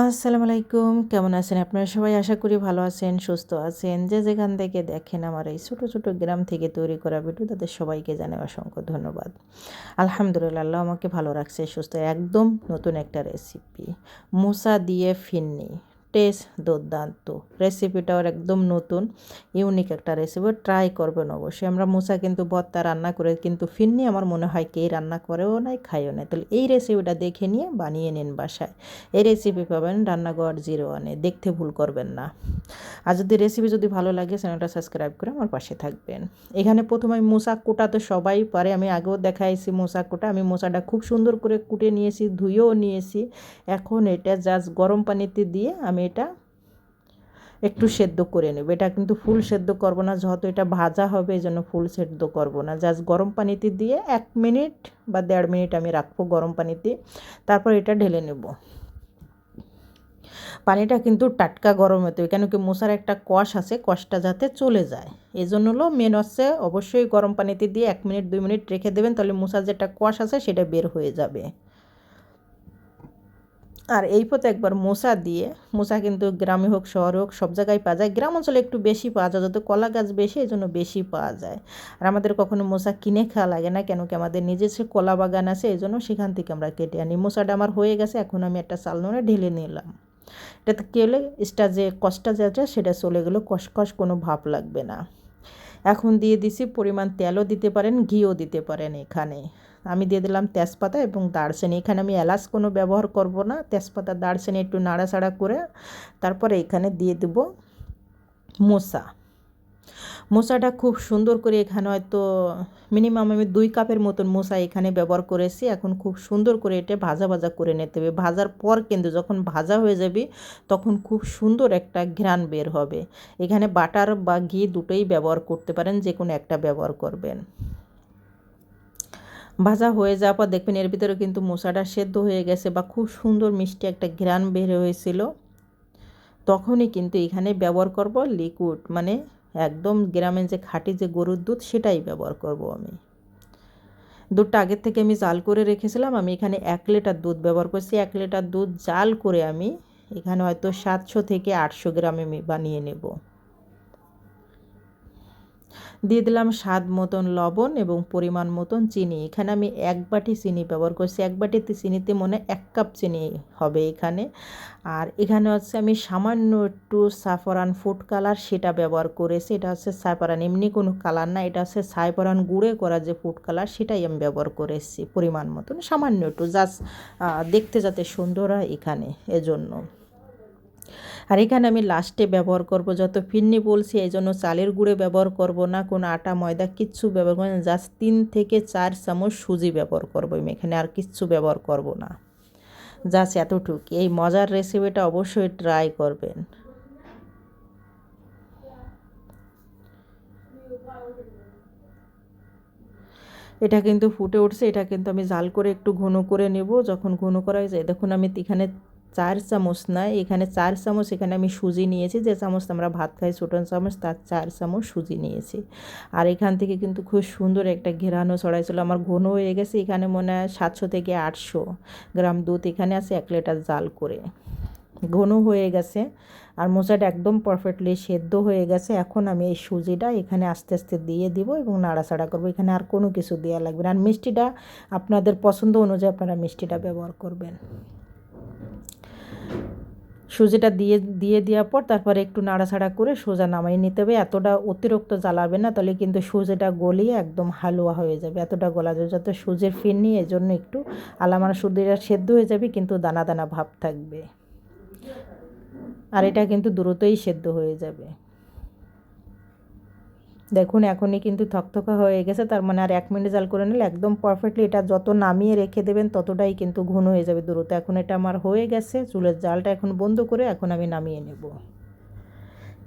আসসালামু আলাইকুম। কেমন আছেন? আপনারা সবাই আশা করি ভালো আছেন, সুস্থ আছেন। যে যেখান থেকে দেখেন আমার এই ছোটো ছোটো গ্রাম থেকে তৈরি করা ভিডিও, তাদের সবাইকে জানাই অসংখ্য ধন্যবাদ। আলহামদুলিল্লাহ, আল্লাহ আমাকে ভালো রাখছে, সুস্থ, একদম নতুন একটা রেসিপি মোসা দিয়ে ফিন্নি। টেস্ট দুর্দান্ত। রেসিপিটাও একদম নতুন ইউনিক একটা রেসিপি ট্রাই করবেন অবশ্যই। আমরা মোসা কিন্তু বত্তা রান্না করে, কিন্তু ফিরনি আমার মনে হয় কে রান্না করেও নাই খাইও নাই। তাহলে এই রেসিপিটা দেখে নিয়ে বানিয়ে নিন বাসায়। এই রেসিপি পাবেন রান্নাঘর জিরো ওয়ানে দেখতে ভুল করবেন না। আর যদি রেসিপি যদি ভালো লাগে চ্যানেলটা সাবস্ক্রাইব করে আমার পাশে থাকবেন। এখানে প্রথমে মোসা কোটা তো সবাই পারে, আমি আগেও দেখাইছি মোসা কোটা। আমি মোসাটা খুব সুন্দর করে কুটে নিয়েছি, ধুয়েও নিয়েছি। এখন এটা জাস্ট গরম পানিতে দিয়ে আমি এটা একটু সেদ্ধ করে নেব। এটা কিন্তু ফুল সেদ্ধ করব না, যেহেতু এটা ভাজা হবে, এই জন্য ফুল সেদ্ধ করব না। জাস্ট গরম পানিতে দিয়ে এক মিনিট বা দেড় মিনিট আমি রাখব গরম পানিতে। তারপর এটা ঢেলে নেব। পানিটা কিন্তু টাটকা গরম হতে হবে, কেন কি মশার একটা কষ আছে, কষটা যাতে চলে যায়। এই জন্য হলো মেন হচ্ছে অবশ্যই গরম পানিতে দিয়ে এক মিনিট, দুই মিনিট রেখে দেবেন, তাহলে মশার যেটা কষ আছে, সেটা বের হয়ে যাবে। আর এই পথে একবার মোসা দিয়ে, মোসা কিন্তু গ্রামে হোক, শহরে হোক, সব জায়গায় পাওয়া যায়। গ্রাম অঞ্চলে একটু বেশি পাওয়া যায়, যত কলা গাছ বেশি, এই জন্য বেশি পাওয়া যায়। আর আমাদের কখনো মোসা কিনে খাওয়া লাগে না, কেন কি আমাদের নিজস্ব কলা বাগান আছে, এই জন্য সেখান থেকে আমরা কেটে আনি। মোসাটা আমার হয়ে গেছে, এখন আমি একটা চালনোনে ঢেলে নিলাম। এটাতে কী হলে এটা যে কষ্টটা যেটা সেটা চলে গেলো কষকস কোনো ভাব লাগবে না। এখন দিয়ে দিছি পরিমাণ তেলও দিতে পারেন, ঘিও দিতে পারেন এখানে। আমি দিয়ে দিলাম তেজপাতা এবং দারচিনি। এখানে আমি এলাচ কোনো ব্যবহার করব না, তেজপাতা, দারচিনি একটু নাড়াচাড়া করে তারপরে এখানে দিয়ে দেবো মোসা। মোসাটা খুব সুন্দর করে এখানে হয়তো মিনিমাম আমি দুই কাপের মতন মোসা এখানে ব্যবহার করেছি। এখন খুব সুন্দর করে এটা ভাজা ভাজা করে নিতে হবে। ভাজার পর কিন্তু যখন ভাজা হয়ে যাবে, তখন খুব সুন্দর একটা ঘ্রাণ বের হবে। এখানে বাটার বা ঘি দুটোই ব্যবহার করতে পারেন যে কোনো একটা ব্যবহার করবেন। ভাজা হয়ে যাওয়ার পর দেখবেন এর ভিতরে কিন্তু মশাটা সেদ্ধ হয়ে গেছে বা খুব সুন্দর মিষ্টি একটা ঘ্রাণ বের হয়েছিল। তখনই কিন্তু এখানে ব্যবহার করব লিকুইড মানে একদম গ্রামে যে খাঁটি যে গরুর দুধ, সেটাই ব্যবহার করব আমি। দুধটা আগের থেকে আমি জাল করে রেখেছিলাম, আমি এখানে এক লিটার দুধ ব্যবহার করছি। এক লিটার দুধ জাল করে আমি এখানে হয়তো সাতশো থেকে আটশো গ্রাম আমি বানিয়ে নেব। দিয়ে দিলাম স্বাদ মতন লবণ এবং পরিমাণ মতন চিনি। এখানে আমি এক বাটি চিনি ব্যবহার করছি। এক বাটিতে চিনিতে মনে এক কাপ চিনি হবে এখানে। আর এখানে হচ্ছে আমি সামান্য একটু সাফরান ফুড কালার সেটা ব্যবহার করেছি। এটা হচ্ছে সাফরান এমনি কোনো কালার না। এটা হচ্ছে সাইফরান গুঁড়ে করা যে ফুড কালার সেটাই আমি ব্যবহার করেছি পরিমাণ মতন। সামান্য একটু জাস্ট দেখতে যাতে সুন্দর হয় এখানে, এজন্য। আর এখানে আমি লাস্টে ব্যবহার করব, যত ফিরনি বলছি, এই জন্য চালের গুঁড়ে ব্যবহার করব না, কোনো আটা, ময়দা, কিচ্ছু ব্যবহার করব না, জাস্ট তিন থেকে চার চামচ সুজি ব্যবহার করব আমি এখানে, আর কিচ্ছু ব্যবহার করব না। জাস্ট এতটুকু, এই মজার রেসিপিটা অবশ্যই ট্রাই করবেন। এটা কিন্তু ফুটে উঠছে, এটা কিন্তু আমি জাল করে একটু ঘন করে নেব, যখন ঘন করা হয়ে যায়, দেখুন আমি এখানে চার চামচ না, এখানে চার চামচ, এখানে আমি সুজি নিয়েছি, যে চামচ আমরা ভাত খাই, ছোটো চামচ, তার চার চামচ সুজি নিয়েছি। আর এখান থেকে কিন্তু খুব সুন্দর একটা ঘেরানো ছড়াইছিল, আমার ঘন হয়ে গেছে, এখানে মনে হয় সাতশো থেকে আটশো গ্রাম দুধ এখানে আছে, এক লিটার জাল করে। ঘন হয়ে গেছে, আর মোচাটা একদম পারফেক্টলি সেদ্ধ হয়ে গেছে, এখন আমি এই সুজিটা এখানে আস্তে আস্তে দিয়ে দিব এবং নাড়াচাড়া করব, এখানে আর কোনো কিছু দেওয়া লাগবে না। আর মিষ্টিটা আপনাদের পছন্দ অনুযায়ী আপনারা মিষ্টিটা ব্যবহার করবেন। সুজিটা দিয়ে দিয়ে দেওয়ার পর তারপরে একটু নাড়াছাড়া করে সোজা নামাই নিতে হবে। এতটা অতিরিক্ত জ্বালাবে না, তাহলে কিন্তু সুজিটা গলিয়ে একদম হালুয়া হয়ে যাবে। এতটা গলা যাবে যত সুজির এর জন্য একটু আলামার সুজিটা সেদ্ধ হয়ে যাবে, কিন্তু দানা দানা ভাব থাকবে। আর এটা কিন্তু দ্রুতই সেদ্ধ হয়ে যাবে। দেখুন, এখনই কিন্তু থকথকা হয়ে গেছে। তার মানে আর এক মিনিট জাল করে নিলে একদম পারফেক্টলি এটা যত নামিয়ে রেখে দেবেন, ততটাই কিন্তু ঘন হয়ে যাবে দ্রুত এখন এটা আমার হয়ে গেছে, চুলের জালটা এখন বন্ধ করে এখন আমি নামিয়ে নেব।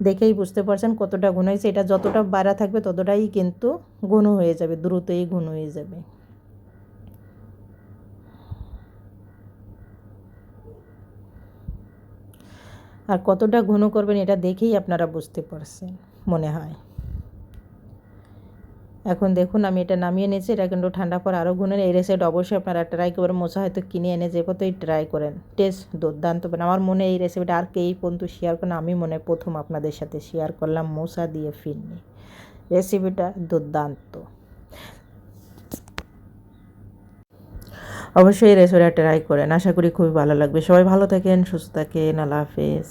দেখেই বুঝতে পারছেন কতটা ঘন হয়েছে। এটা যতটা বাড়া থাকবে ততটাই কিন্তু ঘন হয়ে যাবে, দ্রুতই ঘন হয়ে যাবে। আর কতটা ঘন করবেন এটা দেখেই আপনারা বুঝতে পারছেন, মনে হয়। এখন দেখুন, আমি এটা নামিয়ে নিয়েছি এটা কিন্তু ঠান্ডা পর আরও গুণেন এই রেসিপিটা অবশ্যই আপনারা ট্রাই করবেন মশা হয়তো কিনে এনে যে কতই ট্রাই করেন। টেস্ট দুর্দান্ত। মানে আমার মনে এই রেসিপিটা আর কেই পর্যন্ত শেয়ার করেন আমি মনে প্রথম আপনাদের সাথে শেয়ার করলাম মশা দিয়ে ফিরনি। রেসিপিটা দুর্দান্ত। অবশ্যই রেসিপিটা ট্রাই করেন। আশা করি খুবই ভালো লাগবে। সবাই ভালো থাকেন, সুস্থ থাকেন। আল্লাহ হাফেজ।